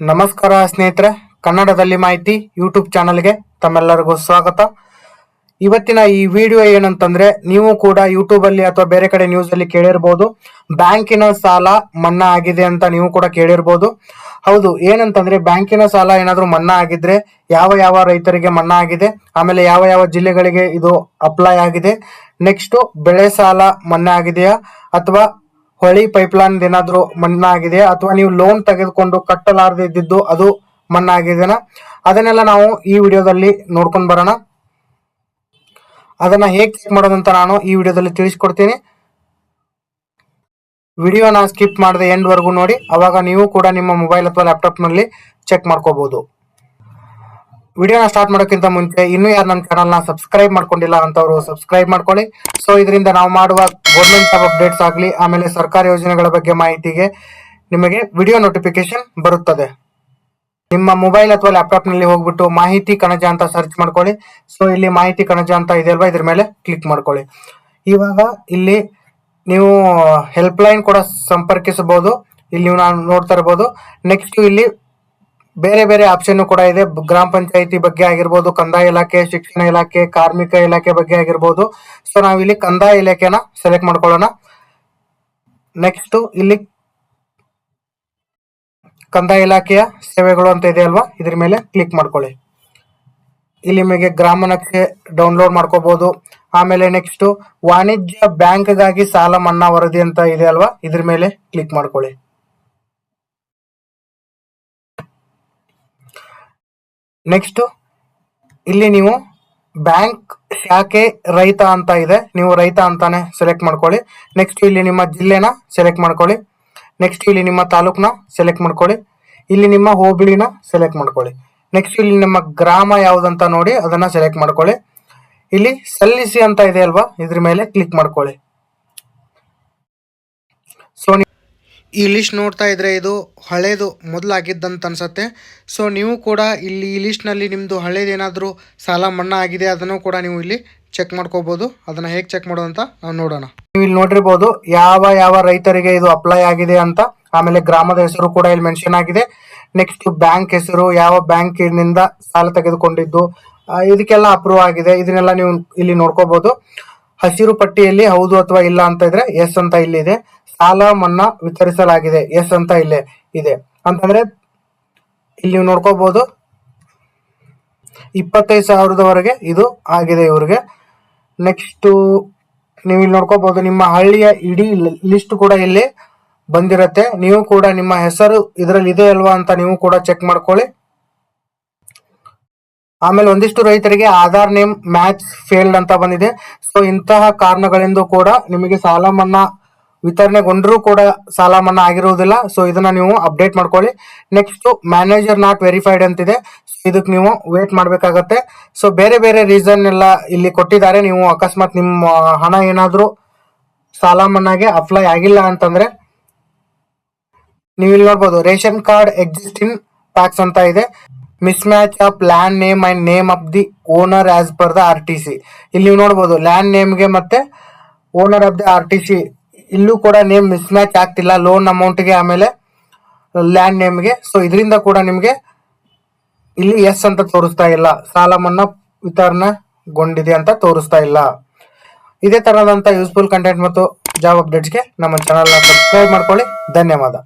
ನಮಸ್ಕಾರ ಸ್ನೇಹಿತರೆ, ಕನ್ನಡದಲ್ಲಿ ಮಾಹಿತಿ ಯೂಟ್ಯೂಬ್ ಚಾನಲ್ಗೆ ತಮ್ಮೆಲ್ಲರಿಗೂ ಸ್ವಾಗತ. ಇವತ್ತಿನ ಈ ವಿಡಿಯೋ ಏನಂತಂದ್ರೆ, ನೀವು ಕೂಡ ಯೂಟ್ಯೂಬ್ ಅಲ್ಲಿ ಅಥವಾ ಬೇರೆ ಕಡೆ ನ್ಯೂಸ್ ಅಲ್ಲಿ ಕೇಳಿರ್ಬೋದು. ಬ್ಯಾಂಕಿನ ಸಾಲ ಮನ್ನಾ ಆಗಿದೆ ಅಂತ ನೀವು ಕೂಡ ಕೇಳಿರ್ಬೋದು. ಹೌದು, ಏನಂತಂದ್ರೆ, ಬ್ಯಾಂಕಿನ ಸಾಲ ಏನಾದ್ರೂ ಮನ್ನಾ ಆಗಿದ್ರೆ, ಯಾವ ಯಾವ ರೈತರಿಗೆ ಮನ್ನಾ ಆಗಿದೆ, ಆಮೇಲೆ ಯಾವ ಯಾವ ಜಿಲ್ಲೆಗಳಿಗೆ ಇದು ಅಪ್ಲೈ ಆಗಿದೆ ನೆಕ್ಸ್ಟ್ ಬೆಳೆ ಸಾಲ ಮನ್ನಾ ಆಗಿದೆಯಾ, ಅಥವಾ ಹೊಳಿ ಪೈಪ್ಲೈನ್ ಏನಾದ್ರು ಆಗಿದೆಯಾ ಅಥವಾ ನೀವು ಲೋನ್ ತೆಗೆದುಕೊಂಡು ಕಟ್ಟಲಾರದೆ ಇದ್ದಿದ್ದು ಅದು ಮಣ್ಣಾಗಿದೆ ಆಗಿದೆನಾ ಅದನ್ನೆಲ್ಲ ನಾವು ಈ ವಿಡಿಯೋದಲ್ಲಿ ನೋಡ್ಕೊಂಡು ಬರೋಣ. ಅದನ್ನ ಹೇಗೆ ಚೆಕ್ ಮಾಡೋದಂತ ನಾನು ಈ ವಿಡಿಯೋದಲ್ಲಿ ತಿಳಿಸ್ಕೊಡ್ತೀನಿ. ವಿಡಿಯೋನ ಸ್ಕಿಪ್ ಮಾಡದೆ ಎಂಡ್ ವರೆಗೂ ನೋಡಿ. ಅವಾಗ ನೀವು ಕೂಡ ನಿಮ್ಮ ಮೊಬೈಲ್ ಅಥವಾ ಲ್ಯಾಪ್ಟಾಪ್ನಲ್ಲಿ ಚೆಕ್ ಮಾಡ್ಕೋಬಹುದು ವಿಡಿಯೋನ ಸ್ಟಾರ್ಟ್ ಮಾಡೋಕ್ಕಿಂತ ಮುಂಚೆ ಇನ್ನೂ ಯಾರು ನಮ್ಮ ಚಾನಲ್ನ ಸಬ್ಸ್ಕ್ರೈಬ್ ಮಾಡ್ಕೊಂಡಿಲ್ಲ ಅಂತವರು ಸಬ್ಸ್ಕ್ರೈಬ್ ಮಾಡ್ಕೊಳ್ಳಿ. ಸೊ ಇದರಿಂದ ನಾವು ಮಾಡುವ ಗೌರ್ಮೆಂಟ್ ಜಾಬ್ ಅಪ್ಡೇಟ್ಸ್ ಆಗಲಿ, ಆಮೇಲೆ ಸರ್ಕಾರಿ ಯೋಜನೆಗಳ ಬಗ್ಗೆ ಮಾಹಿತಿಗೆ ನಿಮಗೆ ವಿಡಿಯೋ ನೋಟಿಫಿಕೇಶನ್ ಬರುತ್ತದೆ. ನಿಮ್ಮ ಮೊಬೈಲ್ ಅಥವಾ ಲ್ಯಾಪ್ಟಾಪ್ನಲ್ಲಿ ಹೋಗ್ಬಿಟ್ಟು ಮಾಹಿತಿ ಕಣಜ ಅಂತ ಸರ್ಚ್ ಮಾಡ್ಕೊಳ್ಳಿ. ಸೊ ಇಲ್ಲಿ ಮಾಹಿತಿ ಕಣಜ ಅಂತ ಇದೆ ಅಲ್ವಾ? ಇದ್ರ ಮೇಲೆ ಕ್ಲಿಕ್ ಮಾಡ್ಕೊಳ್ಳಿ. ಇವಾಗ ಇಲ್ಲಿ ನೀವು ಹೆಲ್ಪ್ ಲೈನ್ ಕೂಡ ಸಂಪರ್ಕಿಸಬಹುದು. ಇಲ್ಲಿ ನೀವು ನಾನು ನೋಡ್ತಾ ಇರಬಹುದು ನೆಕ್ಸ್ಟ್ ಇಲ್ಲಿ ಬೇರೆ ಬೇರೆ ಆಪ್ಷನ್ ಕೂಡ ಇದೆ. ಗ್ರಾಮ ಪಂಚಾಯತಿ ಬಗ್ಗೆ ಆಗಿರ್ಬೋದು, ಕಂದಾಯ ಇಲಾಖೆ, ಶಿಕ್ಷಣ ಇಲಾಖೆ, ಕಾರ್ಮಿಕ ಇಲಾಖೆ ಬಗ್ಗೆ ಆಗಿರ್ಬೋದು. ಸೊ ನಾವು ಇಲ್ಲಿ ಕಂದಾಯ ಇಲಾಖೆನ ಸೆಲೆಕ್ಟ್ ಮಾಡ್ಕೊಳ್ಳೋಣ. ನೆಕ್ಸ್ಟ್ ಇಲ್ಲಿ ಕಂದಾಯ ಇಲಾಖೆಯ ಸೇವೆಗಳು ಅಂತ ಇದೆ ಅಲ್ವಾ? ಇದ್ರ ಮೇಲೆ ಕ್ಲಿಕ್ ಮಾಡ್ಕೊಳ್ಳಿ. ಇಲ್ಲಿ ನಿಮಗೆ ಗ್ರಾಮ ನಕ್ಷೆ ಡೌನ್ಲೋಡ್ ಮಾಡ್ಕೋಬಹುದು ಆಮೇಲೆ ನೆಕ್ಸ್ಟ್ ವಾಣಿಜ್ಯ ಬ್ಯಾಂಕ್ಗಾಗಿ ಸಾಲ ಮನ್ನಾ ವರದಿ ಅಂತ ಇದೆ ಅಲ್ವಾ? ಇದ್ರ ಮೇಲೆ ಕ್ಲಿಕ್ ಮಾಡ್ಕೊಳ್ಳಿ. ನೆಕ್ಸ್ಟ್ ಇಲ್ಲಿ ನೀವು ಬ್ಯಾಂಕ್ ಶಾಖೆ ರೈತ ಅಂತ ಇದೆ. ನೀವು ರೈತ ಅಂತಾನೆ ಸೆಲೆಕ್ಟ್ ಮಾಡ್ಕೊಳ್ಳಿ. ನೆಕ್ಸ್ಟ್ ಇಲ್ಲಿ ನಿಮ್ಮ ಜಿಲ್ಲೆನ ಸೆಲೆಕ್ಟ್ ಮಾಡ್ಕೊಳ್ಳಿ. ನೆಕ್ಸ್ಟ್ ಇಲ್ಲಿ ನಿಮ್ಮ ತಾಲೂಕನ್ನ ಸೆಲೆಕ್ಟ್ ಮಾಡ್ಕೊಳ್ಳಿ. ಇಲ್ಲಿ ನಿಮ್ಮ ಹೋಬಳಿನ ಸೆಲೆಕ್ಟ್ ಮಾಡ್ಕೊಳ್ಳಿ. ನೆಕ್ಸ್ಟ್ ಇಲ್ಲಿ ನಿಮ್ಮ ಗ್ರಾಮ ಯಾವ್ದಂತ ನೋಡಿ ಅದನ್ನ ಸೆಲೆಕ್ಟ್ ಮಾಡ್ಕೊಳ್ಳಿ. ಇಲ್ಲಿ ಸಲ್ಲಿಸಿ ಅಂತ ಇದೆ ಅಲ್ವಾ? ಇದ್ರ ಮೇಲೆ ಕ್ಲಿಕ್ ಮಾಡ್ಕೊಳ್ಳಿ. ಸೊ ಈ ಲಿಸ್ಟ್ ನೋಡ್ತಾ ಇದ್ರೆ ಇದು ಹಳೇದು ಮೊದಲಾಗಿದ್ದಂತ ಅನ್ಸುತ್ತೆ. ಸೊ ನೀವು ಕೂಡ ಇಲ್ಲಿ ಈ ಲಿಸ್ಟ್ನಲ್ಲಿ ನಿಮ್ಮದು ಹಳೇದೇನಾದರೂ ಸಾಲ ಮನ್ನಾ ಆಗಿದೆ ಅದನ್ನು ಕೂಡ ನೀವು ಇಲ್ಲಿ ಚೆಕ್ ಮಾಡ್ಕೋಬೋದು. ಅದನ್ನ ಹೇಗೆ ಚೆಕ್ ಮಾಡೋದು ಅಂತ ನಾವು ನೋಡೋಣ. ನೀವು ಇಲ್ಲಿ ನೋಡಿರ್ಬೋದು ಯಾವ ಯಾವ ರೈತರಿಗೆ ಇದು ಅಪ್ಲೈ ಆಗಿದೆ ಅಂತ. ಆಮೇಲೆ ಗ್ರಾಮದ ಹೆಸರು ಕೂಡ ಇಲ್ಲಿ ಮೆನ್ಷನ್ ಆಗಿದೆ. ನೆಕ್ಸ್ಟ್ ಬ್ಯಾಂಕ್ ಹೆಸರು, ಯಾವ ಬ್ಯಾಂಕಿನಿಂದ ಸಾಲ ತೆಗೆದುಕೊಂಡಿದ್ದು ಇದಕ್ಕೆಲ್ಲ ಅಪ್ರೂವ್ ಆಗಿದೆ. ಇದನ್ನೆಲ್ಲ ನೀವು ಇಲ್ಲಿ ನೋಡ್ಕೋಬಹುದು ಹಸಿರು ಪಟ್ಟಿಯಲ್ಲಿ ಹೌದು ಅಥವಾ ಇಲ್ಲ ಅಂತ ಇದ್ರೆ ಎಸ್ ಅಂತ ಇಲ್ಲಿ ಇದೆ. ಸಾಲ, ಮನ್ನಾ ವಿತರಿಸಲಾಗಿದೆ ಎಸ್ ಅಂತ ಇಲ್ಲೇ ಇದೆ. ಅಂತಂದ್ರೆ ಇಲ್ಲಿ ನೀವು ನೋಡ್ಕೋಬಹುದು ಇಪ್ಪತ್ತೈದು ಸಾವಿರದವರೆಗೆ ಇದು ಆಗಿದೆ ಇವ್ರಿಗೆ. ನೆಕ್ಸ್ಟ್ ನೀವು ಇಲ್ಲಿ ನೋಡ್ಕೋಬಹುದು ನಿಮ್ಮ ಹಳ್ಳಿಯ ಇಡೀ ಲಿಸ್ಟ್ ಕೂಡ ಇಲ್ಲಿ ಬಂದಿರತ್ತೆ. ನೀವು ಕೂಡ ನಿಮ್ಮ ಹೆಸರು ಇದರಲ್ಲಿ ಇದೆ ಅಲ್ವಾ ಅಂತ ನೀವು ಕೂಡ ಚೆಕ್ ಮಾಡ್ಕೊಳ್ಳಿ. ಆಮೇಲೆ ಒಂದಿಷ್ಟು ರೈತರಿಗೆ ಆಧಾರ್ ನೇಮ್, ಮ್ಯಾಚ್ ಫೇಲ್ಡ್ ಅಂತ ಬಂದಿದೆ. ಸೊ ಇಂತಹ ಕಾರಣಗಳಿಂದ ಕೂಡ ನಿಮಗೆ ಸಾಲ ಮನ್ನಾ ವಿತರಣೆಗೊಂಡರೂ ಕೂಡ ಸಾಲ ಮನ್ನಾ ಆಗಿರುವುದಿಲ್ಲ ಸೊ ಇದನ್ನ ನೀವು ಅಪ್ಡೇಟ್ ಮಾಡ್ಕೊಳ್ಳಿ. ನೆಕ್ಸ್ಟ್ ಮ್ಯಾನೇಜರ್ ನಾಟ್ ವೆರಿಫೈಡ್ ಅಂತಿದೆ. ಇದಕ್ಕೆ ನೀವು ವೇಟ್ ಮಾಡಬೇಕಾಗತ್ತೆ. ಸೊ ಬೇರೆ ಬೇರೆ ರೀಸನ್ ಎಲ್ಲ ಇಲ್ಲಿ ಕೊಟ್ಟಿದ್ದಾರೆ. ನೀವು ಅಕಸ್ಮಾತ್ ನಿಮ್ಮ ಹಣ ಏನಾದರೂ ಸಾಲ ಮನ್ನಾಗೆ ಅಪ್ಲೈ ಆಗಿಲ್ಲ ಅಂತಂದ್ರೆ ನೀವು ಇಲ್ಲಿ ನೋಡ್ಬೋದು, ರೇಷನ್ ಕಾರ್ಡ್ ಎಕ್ಸಿಸ್ಟಿಂಗ್ ಪ್ಯಾಕ್ಸ್ ಅಂತ ಇದೆ. Mismatch of land name and name of the owner as per the R T C ಇಲ್ಲಿ ನೀವು ನೋಡ್ಬೋದು ಲ್ಯಾಂಡ್ ನೇಮ್ಗೆ ಮತ್ತೆ owner of the R T C ಇಲ್ಲೂ ಕೂಡ ನೇಮ್ ಮಿಸ್ ಮ್ಯಾಚ್ ಆಗ್ತಿಲ್ಲ ಲೋನ್ ಅಮೌಂಟ್ಗೆ ಆಮೇಲೆ ಲ್ಯಾಂಡ್ ನೇಮ್ಗೆ ಸೊ ಇದರಿಂದ ಕೂಡ ನಿಮಗೆ ಇಲ್ಲಿ ಎಸ್ ಅಂತ ತೋರಿಸ್ತಾ ಇಲ್ಲ. ಸಾಲ ಮನ್ನಾ ವಿತರಣೆಗೊಂಡಿದೆ ಅಂತ ತೋರಿಸ್ತಾ ಇಲ್ಲ. ಇದೇ ತರದಂತ ಯೂಸ್ಫುಲ್ ಕಂಟೆಂಟ್ ಮತ್ತು ಜಾಬ್ ಅಪ್ಡೇಟ್ಸ್ಗೆ ನಮ್ಮ ಚಾನಲ್ನ ಸಬ್ಸ್ಕ್ರೈಬ್ ಮಾಡ್ಕೊಳ್ಳಿ. ಧನ್ಯವಾದ.